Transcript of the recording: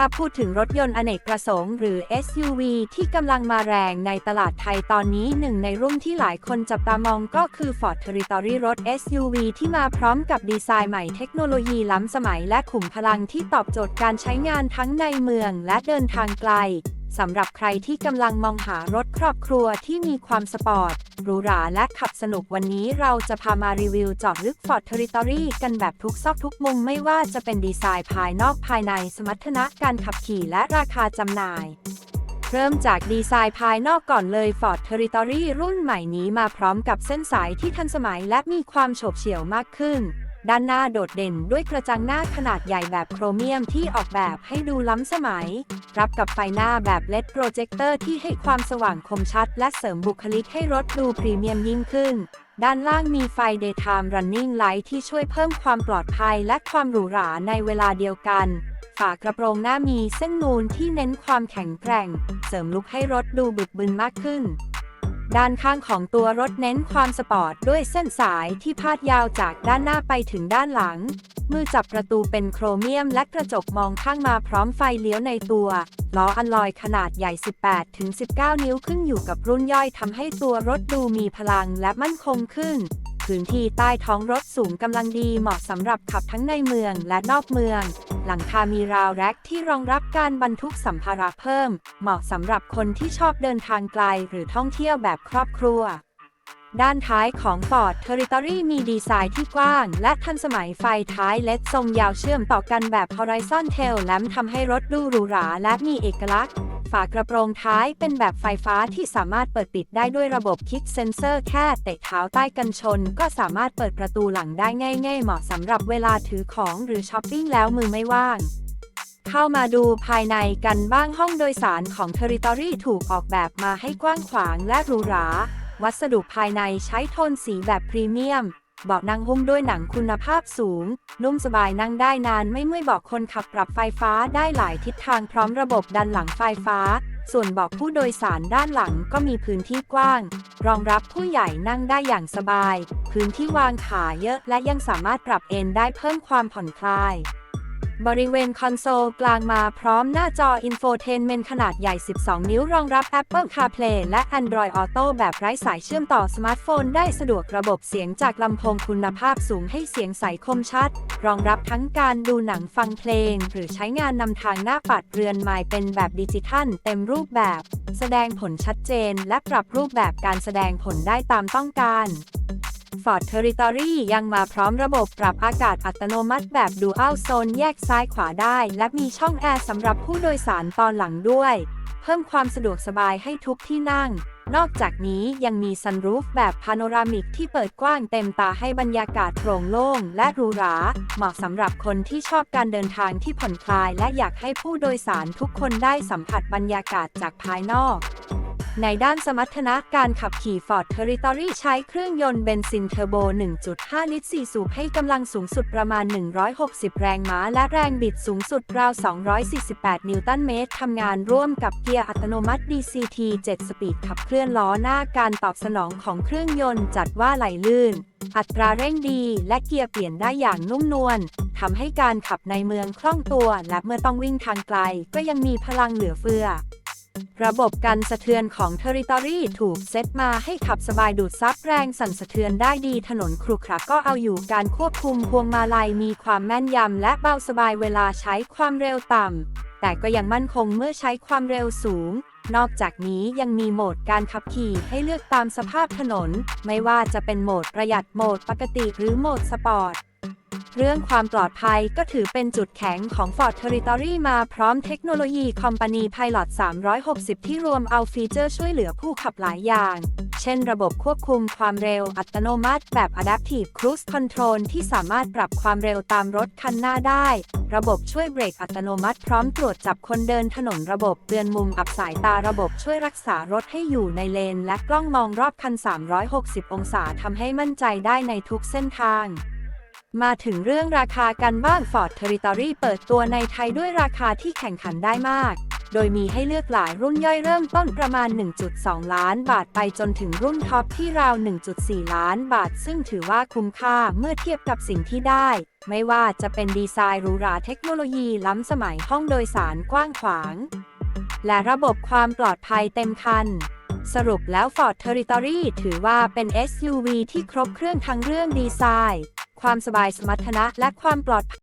ถ้าพูดถึงรถยนต์อเนกประสงค์หรือ SUV ที่กำลังมาแรงในตลาดไทยตอนนี้หนึ่งในรุ่นที่หลายคนจับตามองก็คือ Ford Territory รถ SUV ที่มาพร้อมกับดีไซน์ใหม่เทคโนโลยีล้ำสมัยและขุมพลังที่ตอบโจทย์การใช้งานทั้งในเมืองและเดินทางไกล สำหรับใครที่กำลังมองหารถครอบครัวที่มีความสปอร์ตหรูหราและขับสนุกวันนี้เราจะพามารีวิวจาะลึก Ford Territory กันแบบทุกซอกทุกมุมไม่ว่าจะเป็นดีไซน์ภายนอกภายในสมรรถนะการขับขี่และราคาจำหน่าย เริ่มจากดีไซน์ภายนอกก่อนเลย Ford Territory รุ่นใหม่นี้มาพร้อมกับเส้นสายที่ทันสมัยและมีความโฉบเฉี่ยวมากขึ้น ด้านหน้าโดดเด่นด้วยกระจังหน้าขนาดใหญ่แบบโครเมียมที่ออกแบบให้ดูล้ำสมัย รับกับไฟหน้าแบบเลดโปรเจคเตอร์ที่ให้ความสว่างคมชัด และเสริมบุคลิกให้รถดูพรีเมียมยิ่งขึ้น ด้านล่างมีไฟ Daytime Running Light ที่ช่วยเพิ่มความปลอดภัยและความหรูหราในเวลาเดียวกัน ฝากระโปรงหน้ามีเส้นนูนที่เน้นความแข็งแกร่ง เสริมลุคให้รถดูบึกบึนมากขึ้น ด้านข้างของตัวรถเน้นความสปอร์ตด้วยเส้นสายที่พาดยาวจากด้านหน้าไปถึงด้านหลัง มือจับประตูเป็นโครเมียมและกระจกมองข้างมาพร้อมไฟเลี้ยวในตัวล้ออัลลอยขนาดใหญ่ 18-19 นิ้วขึ้นอยู่กับรุ่นย่อยทำให้ตัวรถดูมีพลังและมั่นคงขึ้น พื้นที่ใต้ท้องรถสูงกำลังดีเหมาะสำหรับขับทั้งในเมืองและนอกเมือง หลังคามีราวแร็กที่รองรับการบรรทุกสัมภาระเพิ่ม เหมาะสำหรับคนที่ชอบเดินทางไกลหรือท่องเที่ยวแบบครอบครัวด้านท้ายของ Ford Territory มีดีไซน์ที่กว้าง และทันสมัยไฟท้ายเลดทรงยาวเชื่อมต่อกันแบบ Horizon Tail Lamp ทำให้รถดูหรูหราและมีเอกลักษณ์ ฝากระโปรงท้ายเป็นแบบไฟฟ้าที่สามารถเปิดปิดได้ด้วยระบบคิกเซนเซอร์แค่เตะเท้าใต้กันชน ก็สามารถเปิดประตูหลังได้ง่ายๆเหมาะสำหรับเวลาถือของหรือช้อปปิ้งแล้วมือไม่ว่างเข้ามาดูภายในกันบ้างห้องโดยสารของ Territory ถูกออกแบบมาให้กว้างขวางและหรูหรา วัสดุภายในใช้โทนสีแบบพรีเมียม เบาะนั่งหุ้มด้วยหนังคุณภาพสูง นุ่มสบายนั่งได้นานไม่เมื่อยเบาะคนขับปรับไฟฟ้าได้หลายทิศทางพร้อมระบบดันหลังไฟฟ้า ส่วนเบาะผู้โดยสารด้านหลังก็มีพื้นที่กว้าง รองรับผู้ใหญ่นั่งได้อย่างสบาย พื้นที่วางขาเยอะและยังสามารถปรับเอนได้เพิ่มความผ่อนคลาย บริเวณคอนโซลกลางมาพร้อมหน้าจออินโฟเทนเมนต์ขนาดใหญ่ 12 นิ้วรองรับ Apple CarPlay และ Android Auto แบบไร้สายเชื่อมต่อสมาร์ทโฟนได้สะดวกระบบเสียงจากลำโพงคุณภาพสูงให้เสียงใสคมชัด รองรับทั้งการดูหนังฟังเพลง หรือใช้งานนำทางหน้าปัดเรือนไม้เป็นแบบดิจิทัลเต็มรูปแบบ แสดงผลชัดเจน และปรับรูปแบบการแสดงผลได้ตามต้องการ Ford Territory ยังมาพร้อมระบบปรับอากาศอัตโนมัติแบบ Dual Zone แยกซ้ายขวาได้ และมีช่องแอร์สำหรับผู้โดยสารตอนหลังด้วย เพิ่มความสะดวกสบายให้ทุกที่นั่ง นอกจากนี้ยังมีซันรูฟแบบพาโนรามิกที่เปิดกว้างเต็มตาให้บรรยากาศโปร่งโล่งและหรูหรา เหมาะสำหรับคนที่ชอบการเดินทางที่ผ่อนคลาย และอยากให้ผู้โดยสารทุกคนได้สัมผัสบรรยากาศจากภายนอก ในด้านสมรรถนะการขับขี่ Ford Territory ใช้เครื่องยนต์เบนซินเทอร์โบ 1.5 ลิตร 4 สูบให้กำลังสูงสุดประมาณ 160 แรงม้า และแรงบิดสูงสุดราว 248 นิวตันเมตร ทำงานร่วมกับเกียร์อัตโนมัติ DCT 7 สปีดขับเคลื่อนล้อหน้าการตอบสนองของเครื่องยนต์จัดว่าไหลลื่น อัตราเร่งดี และเกียร์เปลี่ยนได้อย่างนุ่มนวลทำให้การขับในเมืองคล่องตัว และเมื่อต้องวิ่งทางไกล ก็ยังมีพลังเหลือเฟือ ระบบกันสะเทือนของ Territory ถูกเซตมาให้ขับสบายดูดซับแรงสั่นสะเทือนได้ดีถนนครุขระก็เอาอยู่การควบคุมพวงมาลัยมีความแม่นยำและเบาสบายเวลาใช้ความเร็วต่ำ แต่ก็ยังมั่นคงเมื่อใช้ความเร็วสูง นอกจากนี้ยังมีโหมดการขับขี่ให้เลือกตามสภาพถนน ไม่ว่าจะเป็นโหมดประหยัดโหมดปกติหรือโหมดสปอร์ต เรื่องความปลอดภัยก็ถือเป็นจุดแข็งของ Ford Territory มาพร้อมเทคโนโลยี Company Pilot 360 ที่รวมเอาฟีเจอร์ช่วยเหลือผู้ขับหลายอย่าง เช่นระบบควบคุมความเร็วอัตโนมัติแบบ Adaptive Cruise Control ที่สามารถปรับความเร็วตามรถคันหน้าได้ ระบบช่วยเบรกอัตโนมัติพร้อมตรวจจับคนเดินถนนระบบเตือนมุมอับสายตาระบบช่วยรักษารถให้อยู่ในเลน และกล้องมองรอบคัน 360 องศาทำให้มั่นใจได้ในทุกเส้นทาง มาถึงเรื่องราคากันบ้าง Ford Territory เปิดตัวในไทยด้วยราคาที่แข่งขันได้มาก โดยมีให้เลือกหลายรุ่นย่อยเริ่มต้นประมาณ 1.2 ล้านบาทไปจนถึงรุ่นท็อปที่ราว 1.4 ล้านบาท ซึ่งถือว่าคุ้มค่าเมื่อเทียบกับสิ่งที่ได้ ไม่ว่าจะเป็นดีไซน์หรูหราเทคโนโลยีล้ำสมัยห้องโดยสารกว้างขวาง และระบบความปลอดภัยเต็มคันสรุปแล้ว Ford Territory ถือว่าเป็น SUV ที่ครบเครื่องทั้งเรื่องดีไซน์ ความสบายสมรรถนะ และความปลอดภัย